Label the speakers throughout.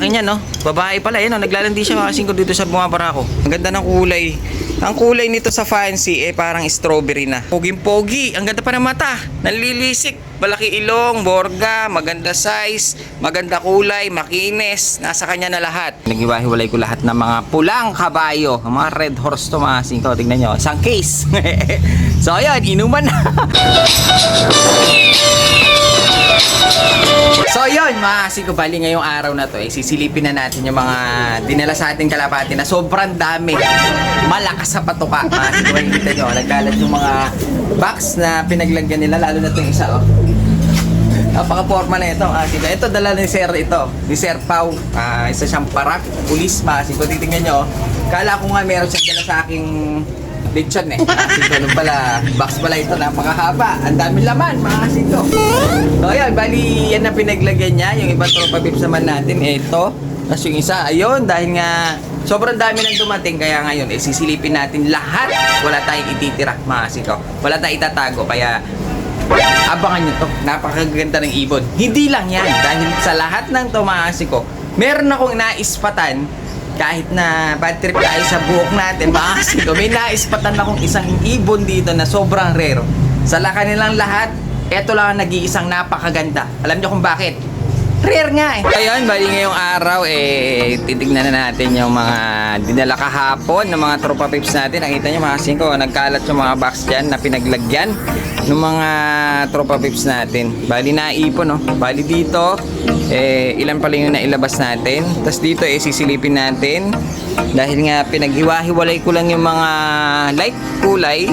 Speaker 1: laki niya, no? Babae pala, yun, no? Naglalandi siya kasi ko dito sa bumabara ko. Ang ganda ng kulay. Ang kulay nito sa fancy, eh, parang strawberry na. Poging-pogi. Ang ganda pa ng mata. Nalilisik. Malaki ilong, borga, maganda size, maganda kulay, makinis. Nasa kanya na lahat. Naghiwa-hiwalay ko lahat ng mga pulang kabayo. Mga red horse to, mga singko. Tingnan nyo. Isang case. so, ayun, inuman na. So yun, mga ko bali ngayong araw na to, eh, sisilipin na natin yung mga dinala sa ating kalapati na sobrang dami. Malakas sa patuka. Mga siko, kita nyo, nagkalat yung mga box na pinaglagyan nila, lalo na itong isa, oh. Napaka-forma na ito, mga siko. Ito, dala ni Sir ito, ni Sir Pau. Ah, isa siyang parak, pulis, mga siko. Titingnan nyo. Kala ko nga meron siyang dala sa aking lechon eh. Mga siko, nung pala, box pala ito, napakahaba. Ang dami laman, mga siko. So ayun, bali yan ang pinaglagyan niya. Yung ibang tropa pips naman natin, ito. Tapos yung isa, ayun, dahil nga sobrang dami nang dumating, kaya ngayon, eh, sisilipin natin lahat. Wala tayong ititira, mga siko. Wala tayong itatago, kaya abangan nyo to. Napakaganda ng ibon. Hindi lang yan, dahil sa lahat ng to, mga siko, meron akong naispatan kahit na bad trip tayo sa buhok natin, mga siko, may naispatan akong isang ibon dito na sobrang rare. Sa la- kanilang lahat, eto lang ang nag-iisang napakaganda. Alam niyo kung bakit? Rare nga eh. Ayun, bali ngayong araw eh, titignan na natin yung mga dinala kahapon ng mga tropa pips natin. Nakita niyo mga singko, nagkalat yung mga box dyan na pinaglagyan ng mga tropa pips natin. Bali naipon no. Bali dito, eh, ilan pala yung nailabas natin. Tapos dito eh, sisilipin natin. Dahil nga pinaghiwa-hiwalay ko lang yung mga light kulay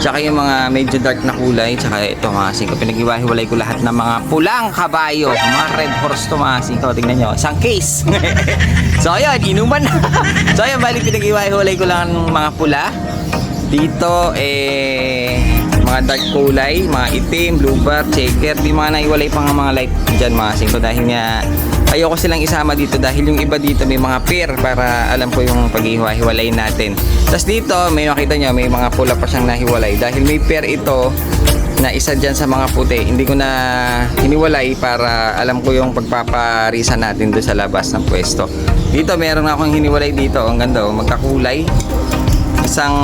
Speaker 1: Tsaka yung mga medyo dark na kulay, tsaka ito mga singko, pinaghiwa-hiwalay ko lahat ng mga pulang kabayo, mga red horse to mga singko, tingnan nyo, isang case. so ayun, inuman na. so ayun, bali pinaghiwa-hiwalay ko lang ng mga pula. Dito, eh, mga dark kulay, mga itim, blue bar, checker, di mga naiwalay pa nga mga light dyan mga singko dahil nga ayoko silang isama dito dahil yung iba dito may mga pair para alam ko yung paghihiwa-hiwalay natin. Tapos dito, may makita nyo, may mga pula pa siyang nahiwalay dahil may pair ito na isa dyan sa mga puti. Hindi ko na hiniwalay para alam ko yung pagpaparisa natin doon sa labas ng pwesto. Dito, meron akong hiniwalay dito. Ang ganda, oh, magkakulay. Isang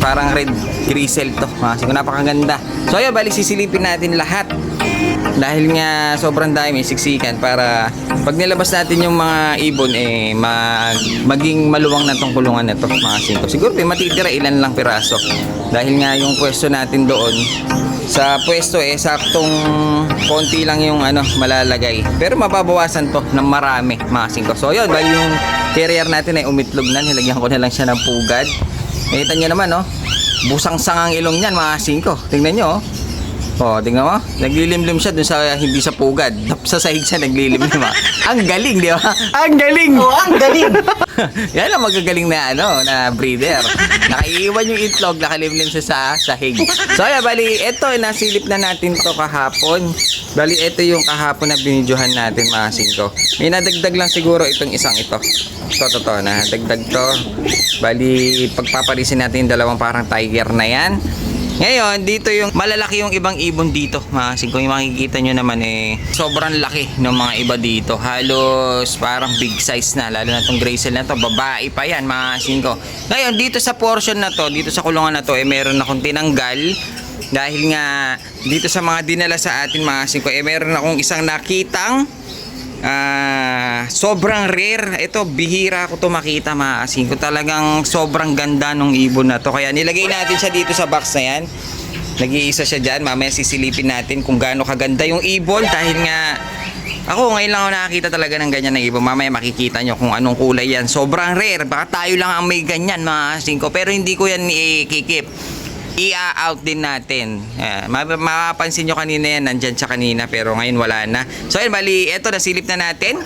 Speaker 1: parang red grisel to. Kasi napakaganda. So ayun, bali sisilipin natin lahat dahil nga sobrang dami siksikan para pag nilabas natin yung mga ibon eh mag, maging maluwang na tong kulungan na to mga singko siguro eh, matitira ilan lang piraso. Dahil nga yung pwesto natin doon sa pwesto eh saktong konti lang yung ano malalagay. Pero mababawasan to ng marami mga singko so yun bali yung carrier natin ay umitlog na nilagyan ko na lang siya ng pugad. Nakita nyo naman no busang sangang ilong niyan mga singko tingnan nyo oh Oh, tingnan mo. Naglilimlim siya dun sa hindi sa pugad. Sa sahig siya naglilimlim ah. Ang galing, di ba? Ang galing!
Speaker 2: Oh, ang galing!
Speaker 1: Yan ang magagaling na ano, na breeder. Nakaiiwan yung itlog, nakalimlim siya sa sahig. So, ayan, bali, ito, nasilip na natin to kahapon. Bali, ito yung kahapon na binidyohan natin, mga singko. May nadagdag lang siguro itong isang ito. Ito, to, to, na dagdag to. Bali, pagpaparisin natin yung dalawang parang tiger na yan. Ngayon, dito yung malalaki yung ibang ibon dito. Mga singko, yung makikita nyo naman eh, sobrang laki ng mga iba dito. Halos parang big size na, lalo na itong Graysel na to, babae pa yan mga singko. Ngayon, dito sa portion na to, dito sa kulungan na to, eh meron akong tinanggal. Dahil nga, dito sa mga dinala sa atin mga singko, eh meron akong isang nakitang Ah, sobrang rare. Ito, bihira ko to makita mga ko. Talagang sobrang ganda nung ibon na to. Kaya nilagay natin siya dito sa box na yan. Nag-iisa siya dyan. Mamaya sisilipin natin kung gaano kaganda yung ibon. Dahil nga, ako ngayon lang ako nakakita talaga ng ganyan na ibon. Mamaya makikita nyo kung anong kulay yan. Sobrang rare. Baka tayo lang ang may ganyan mga kasing ko. Pero hindi ko yan ikikip i-out din natin. Uh, mapapansin nyo kanina yan, nandyan siya kanina, pero ngayon wala na. So ayun, bali, eto, nasilip na natin.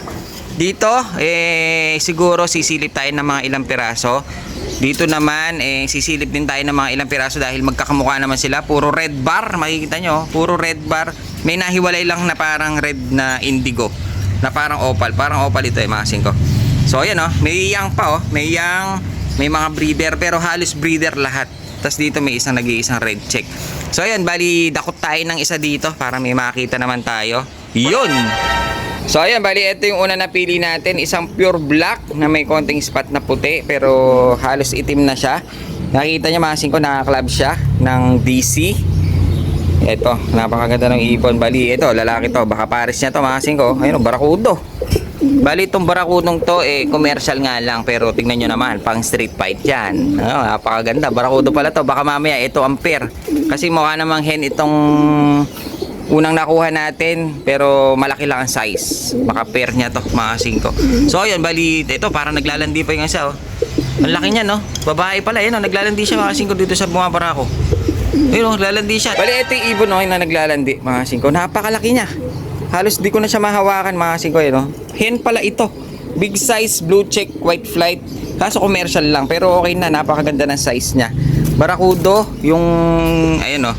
Speaker 1: Dito, eh, siguro sisilip tayo ng mga ilang piraso. Dito naman, eh, sisilip din tayo ng mga ilang piraso dahil magkakamukha naman sila. Puro red bar, makikita nyo, puro red bar. May nahiwalay lang na parang red na indigo. Na parang opal. Parang opal ito eh, mga singko. So ayan oh, may yang pa oh. May yang, may mga breeder, pero halos breeder lahat. Tapos dito may isang nag-iisang red check. So ayan, bali dakot tayo ng isa dito para may makita naman tayo. Yun! So ayan, bali ito yung una napili natin, isang pure black na may konting spot na puti pero halos itim na siya. Nakita niyo mga singko, nakaklab siya ng DC. Ito, napakaganda ng ibon. Bali, ito, lalaki to. Baka pares niya to mga singko. Ayun, barakudo. Bali, itong barakudong to, eh, commercial nga lang. Pero tingnan nyo naman, pang street fight yan. Oh, napakaganda. Barakudo pala to. Baka mamaya, ito pair. Kasi mukha namang hen itong unang nakuha natin. Pero malaki lang ang size. Baka pair niya to, mga singko. So, ayun, bali, ito, parang naglalandi pa yung isa, oh. Ang laki niya, no? Babae pala, yun, oh. Naglalandi siya, mga singko, dito sa bunga barako. Ayun, oh, naglalandi siya. Bali, ito yung ibon, oh, na naglalandi, mga singko. Napakalaki niya. Halos di ko na siya mahawakan, mga singko, yun, oh hen pala ito. Big size blue check white flight. Kaso commercial lang pero okay na napakaganda ng size niya. Barakudo yung ayun oh.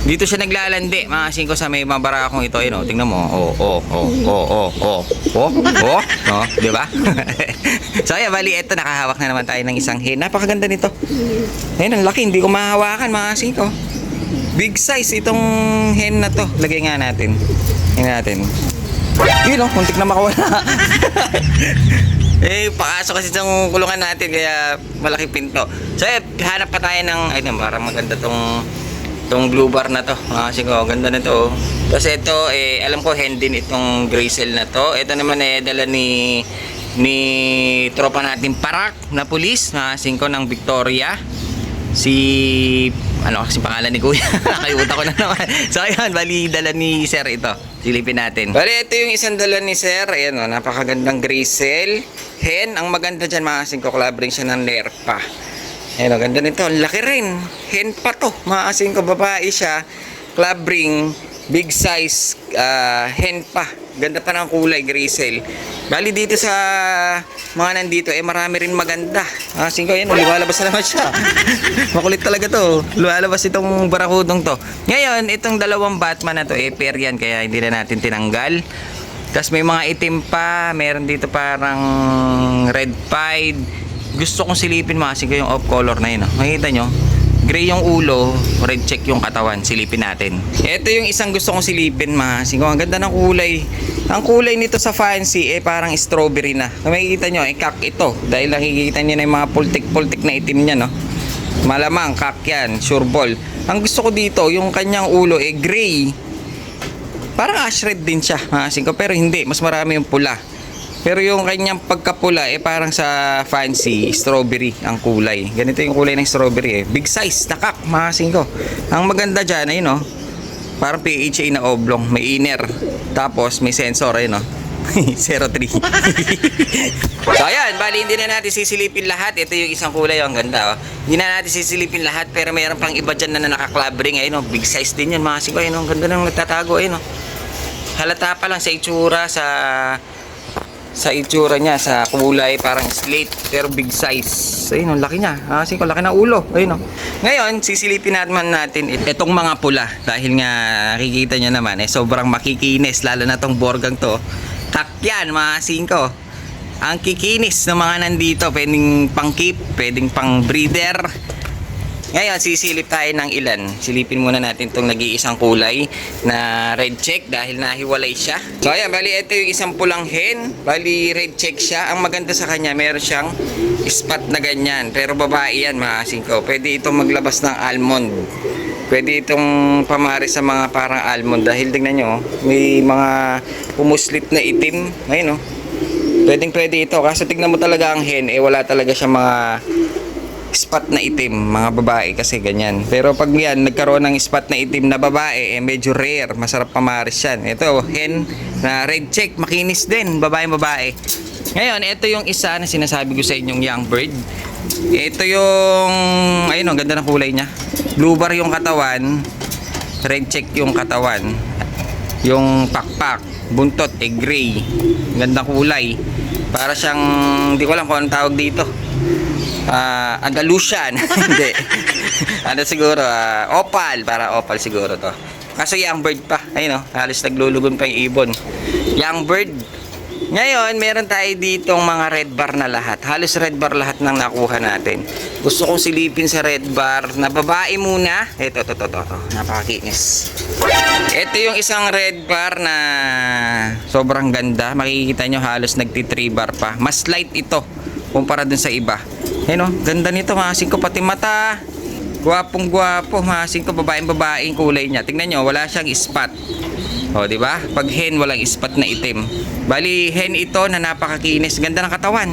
Speaker 1: Dito siya naglalandi mga singko sa may mga barakong ito ayun oh. Tingnan mo. Oh oh oh oh oh oh. Oh oh. Oh, 'di ba? so ayan bali ito nakahawak na naman tayo ng isang hen. Napakaganda nito. Ayun ang laki hindi ko mahawakan mga singko. Big size itong hen na to. Lagay nga natin. Tingnan natin. Yun, oh, muntik na makawala. eh, pakasok kasi itong kulungan natin, kaya malaki pinto. So, eh, hanap pa tayo ng, ay, parang maganda tong Itong blue bar na to. Mga kasi ko, ganda na to. Tapos ito, eh, alam ko hen din itong cell na to. Ito naman eh, dala ni ni tropa natin Parak na pulis na singko ng Victoria. Si ano kasi pangalan ni Kuya? Nakalimutan ko na naman. So ayun, bali dala ni Sir ito. Silipin natin. Bali ito yung isang dala ni Sir. Ayan o, napakagandang gray cell. Hen, ang maganda dyan mga singko, collab rin siya ng Lerpa. Ayan, ang ganda nito. Ang laki rin. Hen pa to. Maaasing ko babae siya. Club ring. Big size. ah, hen pa. Ganda pa ng kulay. Grisel. Bali dito sa mga nandito, eh marami rin maganda. Asing ko, yan. Lumalabas na naman siya. Makulit talaga to. Lumalabas itong barakudong to. Ngayon, itong dalawang Batman na to, eh pair yan. Kaya hindi na natin tinanggal. Tapos may mga itim pa. Meron dito parang red pied gusto kong silipin mga ko yung off color na yun. Oh. Makikita nyo? Gray yung ulo, red check yung katawan. Silipin natin. Ito yung isang gusto kong silipin mga ko. Ang ganda ng kulay. Ang kulay nito sa fancy eh parang strawberry na. Kung makikita nyo, eh kak ito. Dahil nakikita nyo na yung mga pultik-pultik na itim niya, no? Malamang kak yan, sure ball. Ang gusto ko dito, yung kanyang ulo eh gray. Parang ash red din siya, mga ko. Pero hindi, mas marami yung pula. Pero yung kanyang pagkapula eh parang sa fancy strawberry ang kulay. Ganito yung kulay ng strawberry eh. Big size, nakak, mga ko. Ang maganda dyan ayun oh. Parang PHA na oblong, may inner. Tapos may sensor ayun oh. 03. so ayan, bali hindi na natin sisilipin lahat. Ito yung isang kulay, oh, ang ganda oh. Hindi na natin sisilipin lahat pero mayroon pang iba dyan na naka-club ring ayun oh. Big size din yan mga singko. Ayun oh, ang ganda nang nagtatago ayun oh. Halata pa lang sa itsura sa sa itsura niya, sa kulay, parang slate, pero big size. Ayun, ang laki niya. Ah, kasi ko laki ng ulo. Ayun, oh. Ngayon, sisilipin naman natin it- itong mga pula. Dahil nga, nakikita niyo naman, eh, sobrang makikinis, lalo na tong borgang to. Takyan, mga singko. Ang kikinis ng mga nandito, pwedeng pang keep, pwedeng pang breeder. Ngayon, sisilip tayo ng ilan. Silipin muna natin itong nag-iisang kulay na red check dahil nahiwalay siya. So ayan, bali ito yung isang pulang hen. Bali red check siya. Ang maganda sa kanya, meron siyang spot na ganyan. Pero babae yan mga singko. Pwede itong maglabas ng almond. Pwede itong pamari sa mga parang almond dahil tingnan nyo, oh, may mga pumuslit na itim. Ayun oh. Pwedeng pwede ito. Kaso tignan mo talaga ang hen, eh wala talaga siya mga spot na itim, mga babae kasi ganyan. Pero pag yan, nagkaroon ng spot na itim na babae, eh medyo rare, masarap pamaris yan. Ito, hen na red check, makinis din, babae babae. Ngayon, ito yung isa na sinasabi ko sa inyong young bird. Ito yung, ayun ang ganda ng kulay niya. Blue bar yung katawan, red check yung katawan. Yung pakpak, buntot, eh gray. Gandang kulay. Para siyang, hindi ko alam kung anong tawag dito ah Andalusian. Hindi. ano siguro, ah, opal. Para opal siguro to. Kaso young bird pa. Ayun oh, halos naglulugon pa yung ibon. Young bird. Ngayon, meron tayo ditong mga red bar na lahat. Halos red bar lahat ng nakuha natin. Gusto kong silipin sa red bar na babae muna. Ito, ito, ito, ito. ito. Napakinis. Ito yung isang red bar na sobrang ganda. Makikita nyo halos nagti 3 bar pa. Mas light ito kumpara dun sa iba. Ayun oh, ganda nito. Masin ko pati mata. Gwapong gwapo. Masin ko babaeng babaeng kulay niya. Tingnan nyo, wala siyang spot. O, di ba? Pag hen, walang spot na itim. Bali, hen ito na napakakinis. Ganda ng katawan.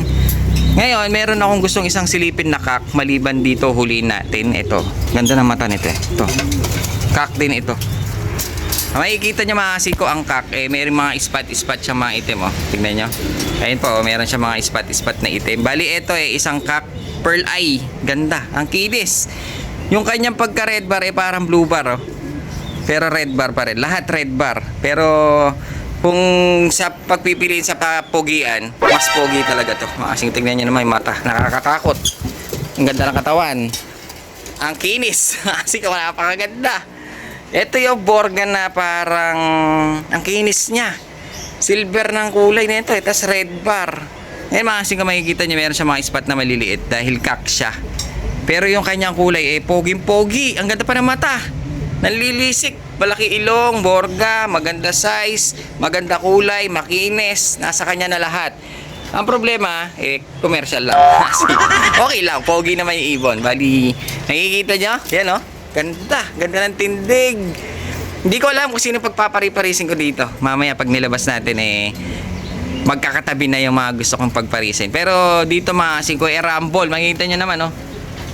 Speaker 1: Ngayon, meron akong gustong isang silipin na kak. Maliban dito, huliin natin. Ito. Ganda ng mata nito. eh. Ito. Kak din ito. Makikita nyo mga siko ang kak. Eh, meron mga spot-spot siya mga itim. Oh. Tingnan nyo. Ayun po, oh, meron siya mga spot-spot na itim. Bali, ito eh, isang kak. Pearl eye. Ganda. Ang kinis. Yung kanyang pagka-red bar eh, parang blue bar. Oh. Pero red bar pa rin. Lahat red bar. Pero kung sa pagpipiliin sa papogian, mas pogi talaga to. Makasing tingnan nyo naman yung mata. Nakakatakot. Ang ganda ng katawan. Ang kinis. Kasi kung napakaganda. Ito yung Borgan na parang ang kinis niya. Silver ng kulay nito. Eh, tas red bar. Eh, makasing kung makikita nyo, meron siya mga spot na maliliit dahil kak siya. Pero yung kanyang kulay, eh, poging-pogi. Ang ganda pa ng mata. Nalilisik. Malaki ilong, borga, maganda size, maganda kulay, makinis. Nasa kanya na lahat. Ang problema, eh, commercial lang. okay lang, pogi naman yung ibon. Bali, nakikita nyo? Yan, oh. Ganda. Ganda ng tindig. Hindi ko alam kung sino pagpapari-parisin ko dito. Mamaya pag nilabas natin, eh, magkakatabi na yung mga gusto kong pagparisin. Pero dito mga singko, eh, rumble. Makikita nyo naman, oh.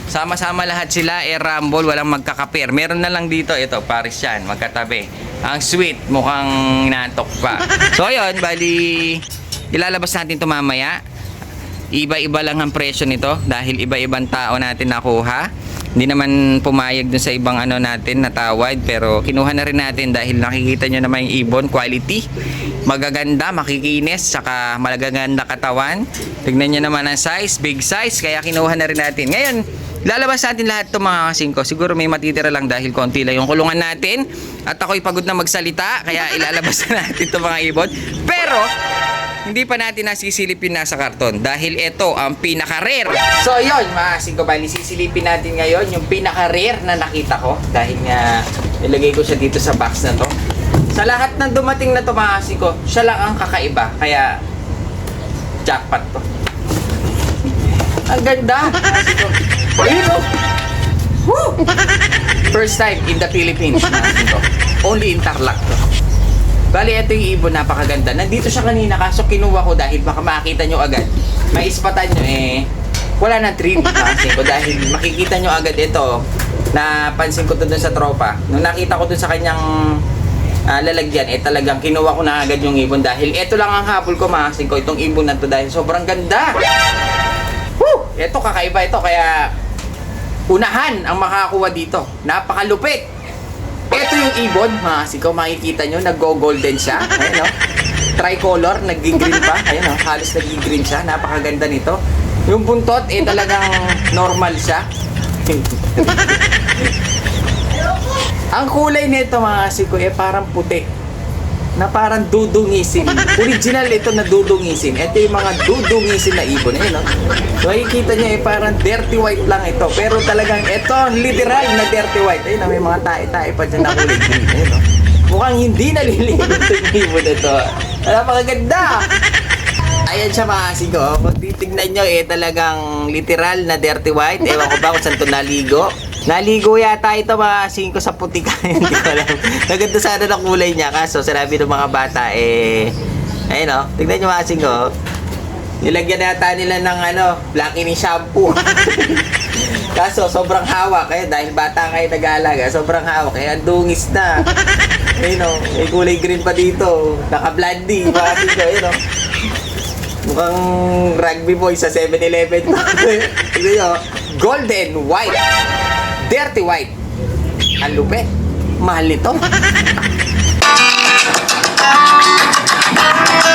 Speaker 1: Sama-sama lahat sila, eh, rumble, walang magkakapir. Meron na lang dito, ito, paris yan, magkatabi. Ang sweet, mukhang inaantok pa. So, ayun, bali, ilalabas natin ito mamaya. Iba-iba lang ang presyo nito dahil iba-ibang tao natin nakuha. Hindi naman pumayag dun sa ibang ano natin na tawad pero kinuha na rin natin dahil nakikita nyo naman yung ibon quality. Magaganda, makikinis, saka magaganda katawan. Tignan nyo naman ang size, big size, kaya kinuha na rin natin. Ngayon, lalabas natin lahat itong mga kasing ko. Siguro may matitira lang dahil konti lang yung kulungan natin. At ako'y pagod na magsalita, kaya ilalabas na natin itong mga ibon. Pero, hindi pa natin nasisilipin na sa karton dahil ito ang pinaka-rare. So yun, mga singko bali, sisilipin natin ngayon yung pinaka-rare na nakita ko dahil nga nilagay ko siya dito sa box na to. Sa lahat ng dumating na to mga singko, siya lang ang kakaiba. Kaya, jackpot to. Ang ganda! Ayun oh! Woo! First time in the Philippines, mga singko. Only in Tarlac to. Bali, ito yung ibon, napakaganda. Nandito siya kanina, kaso kinuha ko dahil baka makita nyo agad. May ispatan nyo eh, wala nang trim kasi ko dahil makikita nyo agad ito. Napansin ko to dun sa tropa. Nung nakita ko dun sa kanyang ah, lalagyan, eh talagang kinuha ko na agad yung ibon dahil ito lang ang habol ko maasin ko, itong ibon na to dahil sobrang ganda. Woo! Ito kakaiba ito kaya unahan ang makakuha dito. Napakalupit. Ito yung ibon, mga sikaw, makikita nyo, nag-go-golden siya. Ayan, no? Tricolor, nag-green pa. Ayan, no? halos nag-green siya. Napakaganda nito. Yung buntot, eh, talagang normal siya. Ang kulay nito, mga siko, eh, parang puti. Na parang dudungisin. Original ito na dudungisin. Ito yung mga dudungisin na ibon. Ayan, no? So, makikita nyo, eh, parang dirty white lang ito. Pero talagang ito, literal na dirty white. Ayun, no? may mga tae-tae pa dyan na kulay green. Ayun, no? Mukhang hindi naliligo itong ibon ito. Napakaganda! Ayan siya mga siko. Kung titignan nyo, eh, talagang literal na dirty white. Ewan ko ba kung saan ito naligo. Naligo yata ito mga singko sa putika. Hindi ko alam. Naganda sana ng kulay niya. Kaso sinabi ng mga bata, eh... Ayun o. Tignan nyo mga singko. Nilagyan yata nila ng ano, black ini shampoo. Kaso sobrang hawak eh dahil bata kayo nag-aalaga, sobrang hawak eh ang dungis na. Ayun o, may kulay green pa dito. Naka-blondie, mga singko, ayun o. Mukhang rugby boy sa 7-Eleven. Tignan nyo, golden white. Dirty white. Ang lupit. Mahal nito.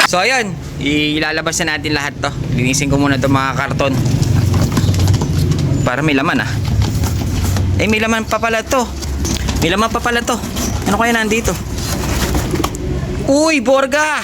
Speaker 1: So ayun, ilalabas na natin lahat to. Linisin ko muna itong mga karton. Para may laman ah. Eh may laman pa pala to. May laman pa pala to. Ano kaya nandito? Uy, Borga!